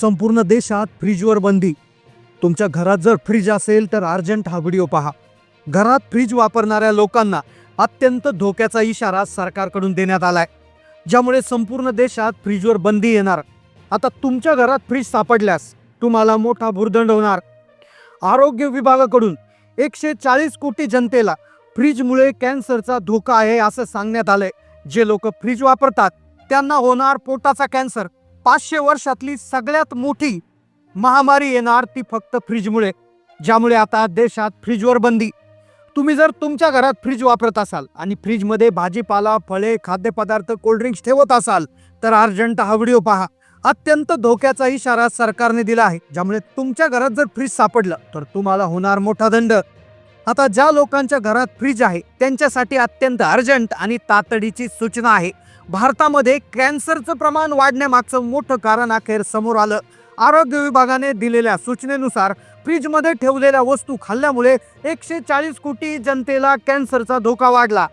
संपूर्ण देशात फ्रीजवर बंदी. तुमच्या घरात जर फ्रीज असेल तर अर्जंट हा व्हिडिओ पहा. घरात फ्रीज वापरणाऱ्या लोकांना अत्यंत धोक्याचा इशारा सरकारकडून देण्यात आलाय. ज्यामुळे संपूर्ण देशात फ्रीजवर बंदी येणार. आता तुमच्या घरात फ्रीज सापडल्यास तुम्हाला मोठा भुर्दंड होणार. आरोग्य विभागाकडून एकशे चाळीस कोटी जनतेला फ्रीजमुळे कॅन्सरचा धोका आहे असं सांगण्यात आलंय. जे लोक फ्रीज वापरतात त्यांना होणार पोटाचा कॅन्सर. पाचशे वर्षातली सगळ्यात मोठी महामारी येणार ती फक्त फ्रीजमुळे ज्यामुळे आता देशात फ्रीजवर बंदी. तुम्ही जर तुमच्या घरात फ्रीज वापरत असाल आणि फ्रीजमध्ये भाजीपाला फळे खाद्यपदार्थ कोल्ड्रिंक्स ठेवत असाल तर अर्जंट हा व्हिडिओ पहा. अत्यंत धोक्याचा इशारा सरकारने दिला आहे ज्यामुळे तुमच्या घरात जर फ्रीज सापडलं तर तुम्हाला होणार मोठा दंड. आता ज्या लोकांच्या घरात फ्रीज आहे त्यांच्यासाठी अत्यंत अर्जंट आणि तातडीची सूचना आहे. भारतामध्ये कॅन्सरचं प्रमाण वाढण्यामागचं मोठं कारण अखेर समोर आलं. आरोग्य विभागाने दिलेल्या सूचनेनुसार फ्रीजमध्ये ठेवलेल्या वस्तू खाल्ल्यामुळे एकशे चाळीस कोटी जनतेला कॅन्सरचा धोका वाढला.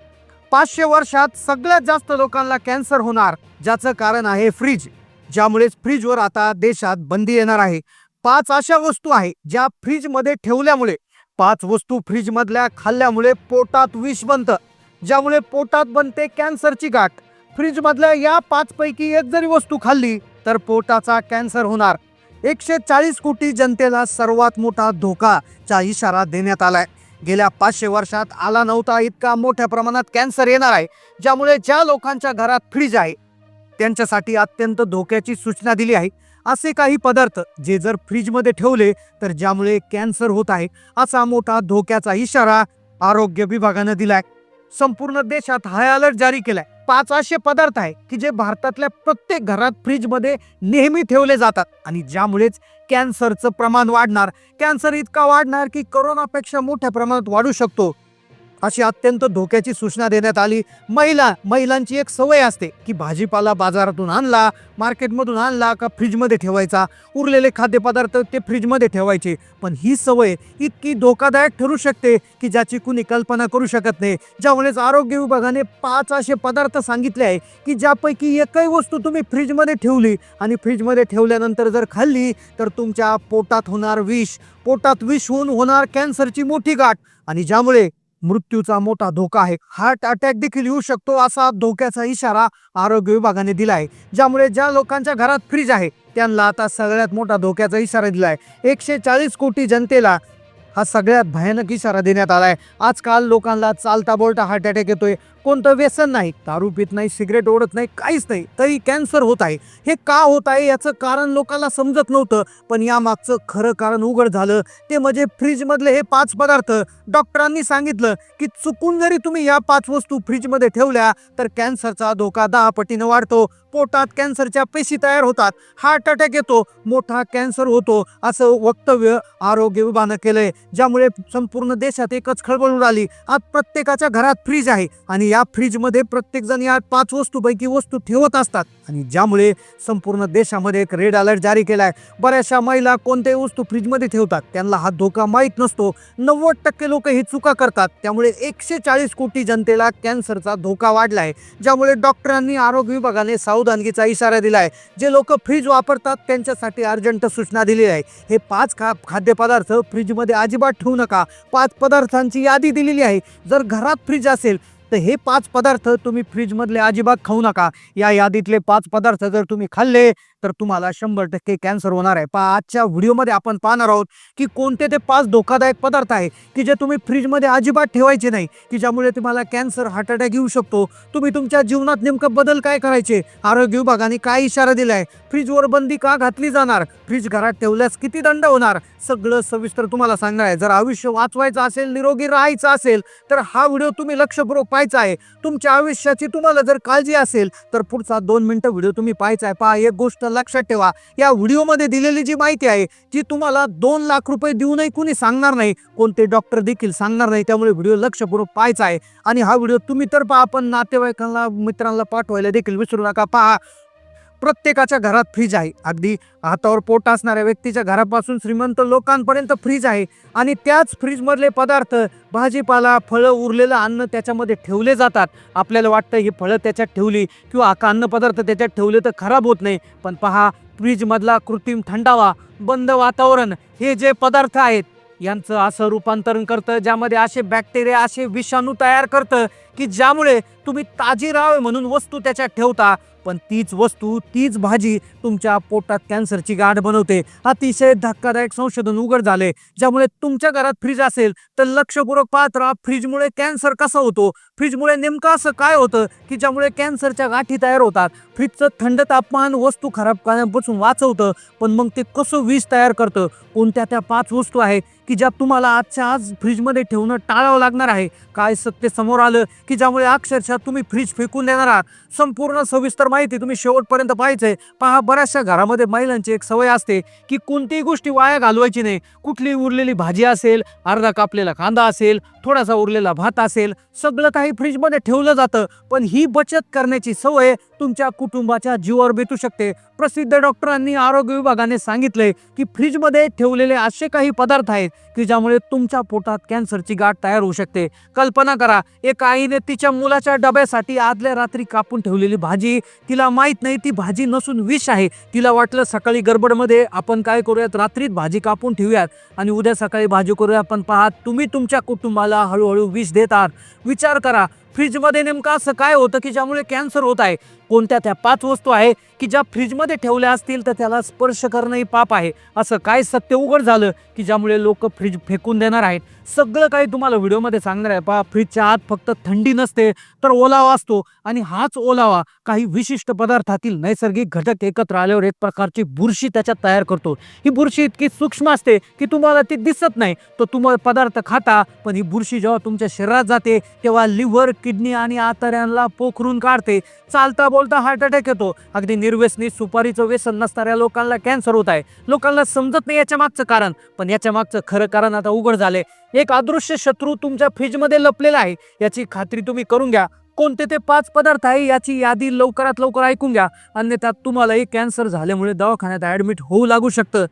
पाचशे वर्षात सगळ्यात जास्त लोकांना कॅन्सर होणार ज्याचं कारण आहे फ्रीज. ज्यामुळे फ्रीजवर आता देशात बंदी येणार आहे. पाच अशा वस्तू आहे ज्या फ्रीजमध्ये ठेवल्यामुळे पाच वस्तू फ्रीजमधल्या खाल्ल्यामुळे पोटात विष बनतं ज्यामुळे पोटात बनते कॅन्सरची गाठ. फ्रीजमधल्या या पाचपैकी एक जरी वस्तू खाल्ली तर पोटाचा कॅन्सर होणार. एकशे चाळीस कोटी जनतेला सर्वात मोठा धोकाचा इशारा देण्यात आलाय. गेल्या पाचशे वर्षात आला नव्हता इतका मोठ्या प्रमाणात कॅन्सर येणार आहे ज्यामुळे ज्या लोकांच्या घरात फ्रीज आहे त्यांच्यासाठी अत्यंत धोक्याची सूचना दिली आहे. असे काही पदार्थ जे जर फ्रीजमध्ये ठेवले तर ज्यामुळे कॅन्सर होत आहे असा मोठा धोक्याचा इशारा आरोग्य विभागानं दिलाय. संपूर्ण देशात हाय अलर्ट जारी केलाय. पाच असे पदार्थ आहे की जे भारतातल्या प्रत्येक घरात फ्रीजमध्ये नेहमी ठेवले जातात. आणि ज्यामुळेच कॅन्सरचं प्रमाण वाढणार. कॅन्सर इतका वाढणार की करोनापेक्षा मोठ्या प्रमाणात वाढू शकतो. अशी अत्यंत धोक्याची सूचना देण्यात आली. महिला महिलांची एक सवय असते की भाजीपाला बाजारातून आणला मार्केटमधून आणला का फ्रीजमध्ये ठेवायचा. उरलेले खाद्यपदार्थ ते फ्रीजमध्ये ठेवायचे. पण ही सवय इतकी धोकादायक ठरू शकते की ज्याची कुणी कल्पना करू शकत नाही. ज्यामुळेच आरोग्य विभागाने पाच असे पदार्थ सांगितले आहे की ज्यापैकी एकही वस्तू तुम्ही फ्रीजमध्ये ठेवली आणि फ्रीजमध्ये ठेवल्यानंतर जर खाल्ली तर तुमच्या पोटात होणार विष. पोटात विष होऊन होणार कॅन्सरची मोठी गाठ. आणि ज्यामुळे मृत्यूचा मोठा धोका आहे. हार्ट अटॅक देखील येऊ शकतो असा धोक्याचा इशारा आरोग्य विभागाने दिला आहे ज्यामुळे ज्या लोकांच्या घरात फ्रीज आहे त्यांना आता सगळ्यात मोठा धोक्याचा इशारा दिला आहे एकशे चाळीस कोटी जनतेला हा सगळ्यात भयानक इशारा देण्यात आला आहे आजकाल लोकांना चालता बोलता हार्ट अटॅक येतोय. कोणतं व्यसन नाही दारू पित नाही सिगरेट ओढत नाही काहीच नाही तरी कॅन्सर होत आहे. हे का होत आहे याचं कारण लोकांना समजत नव्हतं पण यामागचं खरं कारण उघड झालं. ते म्हणजे फ्रीजमधले हे पाच पदार्थ. डॉक्टरांनी सांगितलं की चुकून जरी तुम्ही या पाच वस्तू फ्रीजमध्ये ठेवल्या तर कॅन्सरचा धोका दहा पटीनं वाढतो. पोटात कॅन्सरच्या पेशी तयार होतात. हार्ट अटॅक येतो. मोठा कॅन्सर होतो असं वक्तव्य आरोग्य विभागानं केलंय ज्यामुळे संपूर्ण देशात एकच खळबळ उडाली. आज प्रत्येकाच्या घरात फ्रीज आहे आणि या फ्रीजमध्ये प्रत्येक जण या पाच वस्तूपैकी वस्तू ठेवत असतात. आणि ज्यामुळे संपूर्ण देशामध्ये एक रेड अलर्ट जारी केला आहे बऱ्याचशा महिला कोणत्याही वस्तू फ्रीजमध्ये ठेवतात. त्यांना हा धोका माहीत नसतो. नव्वद टक्के लोक ही चुका करतात. त्यामुळे एकशे चाळीस कोटी जनतेला कॅन्सरचा धोका वाढला आहे ज्यामुळे डॉक्टरांनी आरोग्य विभागाने सावधानगीचा इशारा दिला आहे जे लोक फ्रीज वापरतात त्यांच्यासाठी अर्जंट सूचना दिली आहे हे पाच खा खाद्यपदार्थ फ्रीजमध्ये अजिबात ठेवू नका. पाच पदार्थांची यादी दिलेली आहे. जर घरात फ्रीज असेल तर हे पाच पदार्थ तुम्ही फ्रीजमधले अजिबात खाऊ नका. या यादीतले पाच पदार्थ जर तुम्ही खाल्ले तर तुम्हाला शंभर टक्के कॅन्सर होणार आहे. पहा आजच्या व्हिडिओमध्ये आपण पाहणार आहोत की कोणते ते पाच धोकादायक पदार्थ आहे की जे तुम्ही फ्रीजमध्ये अजिबात ठेवायचे नाही की ज्यामुळे तुम्हाला कॅन्सर हार्ट अटॅक येऊ शकतो. तुम्ही तुमच्या जीवनात नेमकं बदल काय करायचे? आरोग्य विभागाने काय इशारा दिला आहे फ्रीजवर बंदी का घातली जाणार? फ्रीज घरात ठेवल्यास किती दंड होणार? सगळं सविस्तर तुम्हाला सांगणार आहे. जर आयुष्य वाचवायचं असेल निरोगी राहायचं असेल तर हा व्हिडिओ तुम्ही लक्षपूर्वक पाहायचा आहे. तुमच्या आयुष्याची तुम्हाला जर काळजी असेल तर पुढचा दोन मिनिटं व्हिडिओ तुम्ही पाहायचा आहे. पहा एक गोष्ट लक्षात ठेवा. या व्हिडिओमध्ये दिलेली जी माहिती आहे ती तुम्हाला दोन लाख रुपये देऊनही कुणी सांगणार नाही. कोणते डॉक्टर देखील सांगणार नाही. त्यामुळे व्हिडिओ लक्षपूर्वक पाहायचा आहे. आणि हा व्हिडिओ तुम्ही तर पहा पण नातेवाईकांना मित्रांना पाठवायला देखील विसरू नका. पहा प्रत्येकाच्या घरात फ्रीज आहे. अगदी हातावर पोट असणाऱ्या व्यक्तीच्या घरापासून श्रीमंत लोकांपर्यंत फ्रीज आहे. आणि त्याच फ्रीजमधले पदार्थ भाजीपाला फळं उरलेलं अन्न त्याच्यामध्ये ठेवले जातात. आपल्याला वाटतं ही फळं त्याच्यात ठेवली किंवा का अन्नपदार्थ त्याच्यात ठेवले तर खराब होत नाही. पण पहा फ्रीजमधला कृत्रिम थंडावा बंद वातावरण हे जे पदार्थ आहेत यांचं असं रूपांतरण करतं ज्यामध्ये असे बॅक्टेरिया असे विषाणू तयार करतं की ज्यामुळे तुम्ही ताजी राहावे म्हणून वस्तू त्याच्यात ठेवता पण तीच वस्तू तीच भाजी तुमच्या पोटात कॅन्सरची गाठ बनवते. अतिशय धक्कादायक संशोधन उघड झाले ज्यामुळे तुमच्या घरात फ्रीज असेल तर लक्षपूर्वक पाहत राहा फ्रीजमुळे कॅन्सर कसा होतो? फ्रीजमुळे नेमकं असं काय होतं की ज्यामुळे कॅन्सरच्या गाठी तयार होतात? फ्रीजचं थंड तापमान वस्तू खराब करण्यापासून वाचवतं पण मग ते कसं वीज तयार करतं? कोणत्या त्या पाच वस्तू आहेत की ज्या तुम्हाला आजच्या आज फ्रीजमध्ये ठेवणं टाळावं लागणार आहे? काय सत्य समोर आलं? की ज्यामुळे अक्षरशः तुम्ही फ्रीज फेकून देणार आहात. संपूर्ण सविस्तर माहिती तुम्ही शेवटपर्यंत पाहायचंय पहा बऱ्याचशा घरामध्ये महिलांची एक सवय असते की कोणतीही गोष्टी वाया घालवायची नाही. कुठली उरलेली भाजी असेल अर्धा कापलेला कांदा असेल थोडासा उरलेला भात असेल सगळं काही फ्रीजमध्ये ठेवलं जातं. पण ही बचत करण्याची सवय तुमच्या कुटुंबाच्या जीवावर बेतू शकते. प्रसिद्ध डॉक्टरांनी आरोग्य विभागाने सांगितलंय की फ्रीजमध्ये ठेवलेले असे काही पदार्थ आहेत की ज्यामुळे तुमच्या पोटात कॅन्सरची गाठ तयार होऊ शकते. कल्पना करा एक तिने तिच्या मुलाच्या डब्यासाठी आदल्या रात्री कापून ठेवलेली भाजी. तिला माहीत नाही ती भाजी नसून विष आहे. तिला वाटलं सकाळी गडबडमध्ये आपण काय करूयात? रात्रीत भाजी कापून ठेवूयात. आणि उद्या सकाळी भाजी करूया. पण पहा तुम्ही तुमच्या कुटुंबाला हळूहळू विष देतात. विचार करा फ्रीजमध्ये नेमकं असं काय होतं की ज्यामुळे कॅन्सर होत आहे? कोणत्या त्या पाच वस्तू आहे की ज्या फ्रीजमध्ये ठेवल्या असतील तर त्याला स्पर्श करणंही पाप आहे? असं काय सत्य उघड झालं की ज्यामुळे लोक फ्रीज फेकून देणार आहेत? सगळं काही तुम्हाला व्हिडिओमध्ये सांगणार आहे. पहा फ्रीजच्या आत फक्त थंडी नसते तर ओलावा असतो आणि हाच ओलावा काही विशिष्ट पदार्थातील नैसर्गिक घटक एकत्र आल्यावर एक प्रकारची बुरशी त्याच्यात तयार करतो. ही बुरशी इतकी सूक्ष्म असते की तुम्हाला ती दिसत नाही. तर तुम्हाला पदार्थ खाता पण ही बुरशी जेव्हा तुमच्या शरीरात जाते तेव्हा लिव्हर किडनी आणि आतऱ्यांना पोखरून काढते. चालता बोलता हार्ट अटॅक येतो. अगदी निर्व्यसनी सुपारीचं व्यसन नसणाऱ्या लोकांना कॅन्सर होत आहे. लोकांना समजत नाही याच्या मागचं कारण. पण याच्या मागचं खरं कारण आता उघड झाले एक अदृश्य शत्रू तुमच्या फ्रीजमध्ये लपलेला आहे. याची खात्री तुम्ही करून घ्या. कोणते ते पाच पदार्थ आहे याची यादी लवकरात लवकर ऐकून घ्या. अन्यथा तुम्हालाही कॅन्सर झाल्यामुळे दवाखान्यात ॲडमिट होऊ लागू शकतं.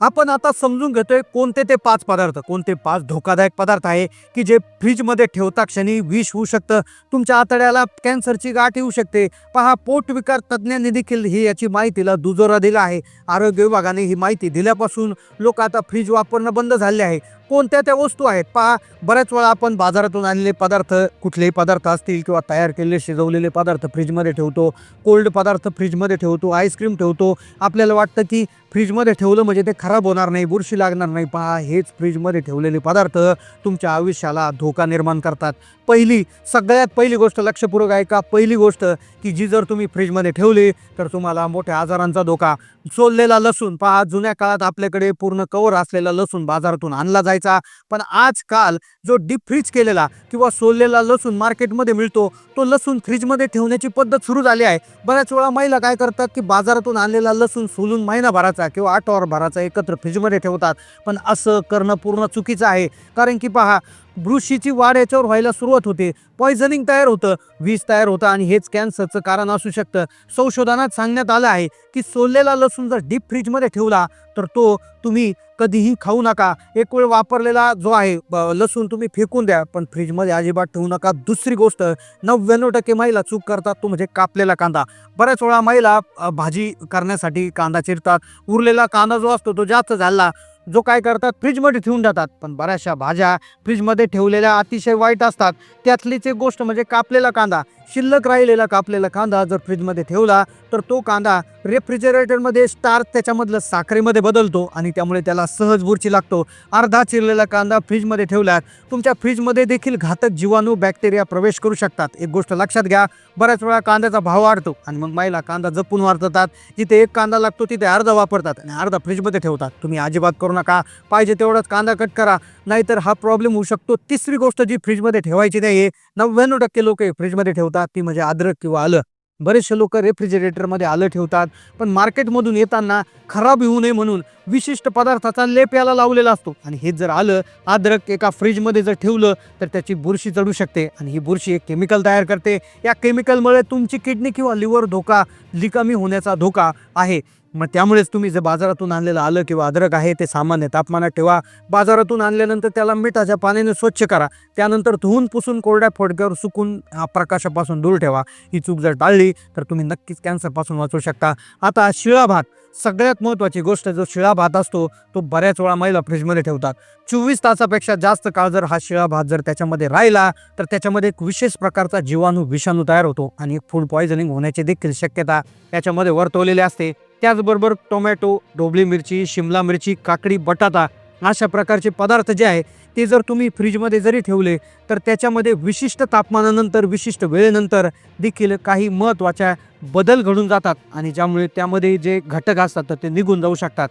आपण आता समजून घेतोय कोणते ते पाच पदार्थ कोणते पाच धोकादायक पदार्थ आहे की जे फ्रीजमध्ये ठेवता क्षणी विष होऊ शकतं तुमच्या आतड्याला कॅन्सरची गाठ येऊ शकते. पहा पोटविकार तज्ज्ञांनी देखील ही याची माहितीला दुजोरा दिला आहे. आरोग्य विभागाने ही माहिती दिल्यापासून लोक आता फ्रीज वापरणं बंद झाले आहे. कोणत्या त्या वस्तू आहेत? पहा बऱ्याच वेळा आपण बाजारातून आणलेले पदार्थ कुठलेही पदार्थ असतील किंवा तयार केलेले शिजवलेले पदार्थ फ्रीजमध्ये ठेवतो कोल्ड पदार्थ फ्रीजमध्ये ठेवतो आईस्क्रीम ठेवतो. आपल्याला वाटतं की फ्रीजमध्ये ठेवलं म्हणजे ते खराब होणार नाही बुरशी लागणार नाही. पहा हेच फ्रीजमध्ये ठेवलेले पदार्थ तुमच्या आयुष्याला धोका निर्माण करतात. पहिली सगळ्यात पहिली गोष्ट लक्षपूर्वक आहे का पहिली गोष्ट की जी जर तुम्ही फ्रीजमध्ये ठेवली तर तुम्हाला मोठ्या आजारांचा धोका. सोललेला लसूण पहा जुन्या काळात आपल्याकडे पूर्ण कवर असलेला लसूण बाजारातून आणला जायचा. पण आजकाल जो डीप फ्रीज केलेला किंवा सोललेला लसूण मार्केटमध्ये मिळतो तो लसूण फ्रीजमध्ये ठेवण्याची पद्धत सुरू झाली आहे. बऱ्याच वेळा महिला काय करतात की बाजारातून आणलेला लसूण सोलून महिनाभराचा किंवा आठवडाभराचा एकत्र फ्रीजमध्ये ठेवतात. पण असं करणं पूर्ण चुकीचं आहे. कारण की पहा बुरशीची वाढ याच्यावर व्हायला सुरुवात होते. पॉयझनिंग तयार होतं. विष तयार होतं आणि हेच कॅन्सरचं कारण असू शकतं. संशोधनात सांगण्यात आलं आहे की सोललेला लसूण जर डीप फ्रीजमध्ये ठेवला तर तो तुम्ही कधीही खाऊ नका. एक वेळ वापरलेला जो आहे लसूण तुम्ही फेकून द्या पण फ्रीजमध्ये अजिबात ठेवू नका. दुसरी गोष्ट नव्याण्णव टक्के महिला चूक करतात तो म्हणजे कापलेला कांदा. बऱ्याच वेळा महिला भाजी करण्यासाठी कांदा चिरतात. उरलेला कांदा जो असतो तो जास्त झाला जो काय करतात फ्रीजमध्ये ठेवून जातात. पण बऱ्याचशा भाज्या फ्रीजमध्ये ठेवलेल्या अतिशय वाईट असतात. त्यातलीच एक गोष्ट म्हणजे कापलेला कांदा. शिल्लक राहिलेला कापलेला कांदा जर फ्रीजमध्ये ठेवला तर तो कांदा रेफ्रिजरेटरमध्ये स्टार्च त्याच्यामधलं साखरेमध्ये बदलतो आणि त्यामुळे त्याला सहज बुरची लागतो. अर्धा चिरलेला कांदा फ्रीजमध्ये ठेवल्यात तुमच्या फ्रीजमध्ये देखील घातक जीवाणू बॅक्टेरिया प्रवेश करू शकतात. एक गोष्ट लक्षात घ्या बऱ्याच वेळा कांद्याचा भाव वाढतो आणि मग महिला कांदा जपून वाढतात. जिथे एक कांदा लागतो तिथे अर्धा वापरतात आणि अर्धा फ्रीजमध्ये ठेवतात. तुम्ही अजिबात करू नका. पाहिजे तेवढाच कांदा कट करा. नाहीतर हा प्रॉब्लेम होऊ शकतो. तिसरी गोष्ट जी फ्रीजमध्ये ठेवायची नाही आहे नव्याण्णव टक्के लोक फ्रीजमध्ये ठेवतात. ती म्हणजे अद्रक किंवा आलं. बरेचसे लोक रेफ्रिजरेटरमध्ये आलं ठेवतात पण मार्केटमधून येताना खराब होऊ नये म्हणून विशिष्ट पदार्थाचा लेप याला लावलेला असतो. आणि हे जर आलं अद्रक एका फ्रीजमध्ये जर ठेवलं तर त्याची बुरशी चढू शकते. आणि ही बुरशी एक केमिकल तयार करते. या केमिकलमुळे तुमची किडनी किंवा लिव्हर धोका लिकामी होण्याचा धोका आहे. मग त्यामुळेच तुम्ही जे बाजारातून आणलेलं आलं किंवा अद्रक आहे ते सामान्य तापमानात ठेवा. बाजारातून आणल्यानंतर त्याला मिठाच्या पाण्याने स्वच्छ करा. त्यानंतर धुवून पुसून कोरड्या फोडक्यावर सुकून हा, प्रकाशापासून दूर ठेवा. ही चूक जर टाळली तर तुम्ही नक्कीच कॅन्सरपासून वाचू शकता. आता शिळा भात. सगळ्यात महत्त्वाची गोष्ट जो शिळा भात असतो तो बऱ्याच वेळा महिला फ्रीजमध्ये ठेवतात. चोवीस तासापेक्षा जास्त काळ जर हा शिळा भात जर त्याच्यामध्ये राहिला तर त्याच्यामध्ये एक विशेष प्रकारचा जीवाणू विषाणू तयार होतो आणि फूड पॉयझनिंग होण्याची देखील शक्यता त्याच्यामध्ये वर्तवलेली असते. त्याचबरोबर टोमॅटो ढोबळी मिरची शिमला मिरची काकडी बटाटा अशा प्रकारचे पदार्थ जे आहे ते जर तुम्ही फ्रीजमध्ये जरी ठेवले तर त्याच्यामध्ये विशिष्ट तापमानानंतर विशिष्ट वेळेनंतर देखील काही महत्त्वाच्या बदल घडून जातात आणि ज्यामुळे त्यामध्ये जे घटक असतात तर ते निघून जाऊ शकतात.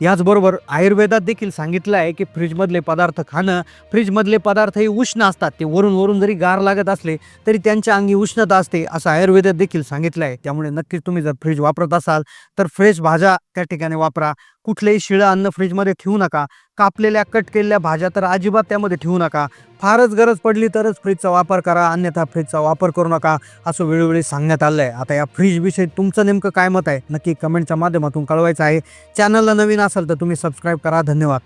याचबरोबर आयुर्वेदात देखील सांगितलं आहे की फ्रीजमधले पदार्थ खाणं फ्रीजमधले पदार्थ हे उष्ण असतात. ते वरून वरून जरी गार लागत असले तरी त्यांच्या अंगी उष्णता असते असं आयुर्वेदात देखील सांगितलं आहे. त्यामुळे नक्कीच तुम्ही जर फ्रीज वापरत असाल तर फ्रेश भाज्या त्या ठिकाणी वापरा. कुठलेही शिळं अन्न फ्रीजमध्ये ठेवू नका. कापलेल्या कट केलेल्या भाज्या तर अजिबात त्यामध्ये ठेवू नका. फारच गरज पडली तरच फ्रीजचा वापर करा अन्यथा फ्रीजचा वापर करू नका असं वेळोवेळी सांगण्यात आलं आहे आता या फ्रीजविषयी तुमचं नेमकं काय मत आहे? नक्की कमेंटच्या माध्यमातून कळवायचं आहे. चॅनलला नवीन असाल तर तुम्ही सबस्क्राईब करा. धन्यवाद.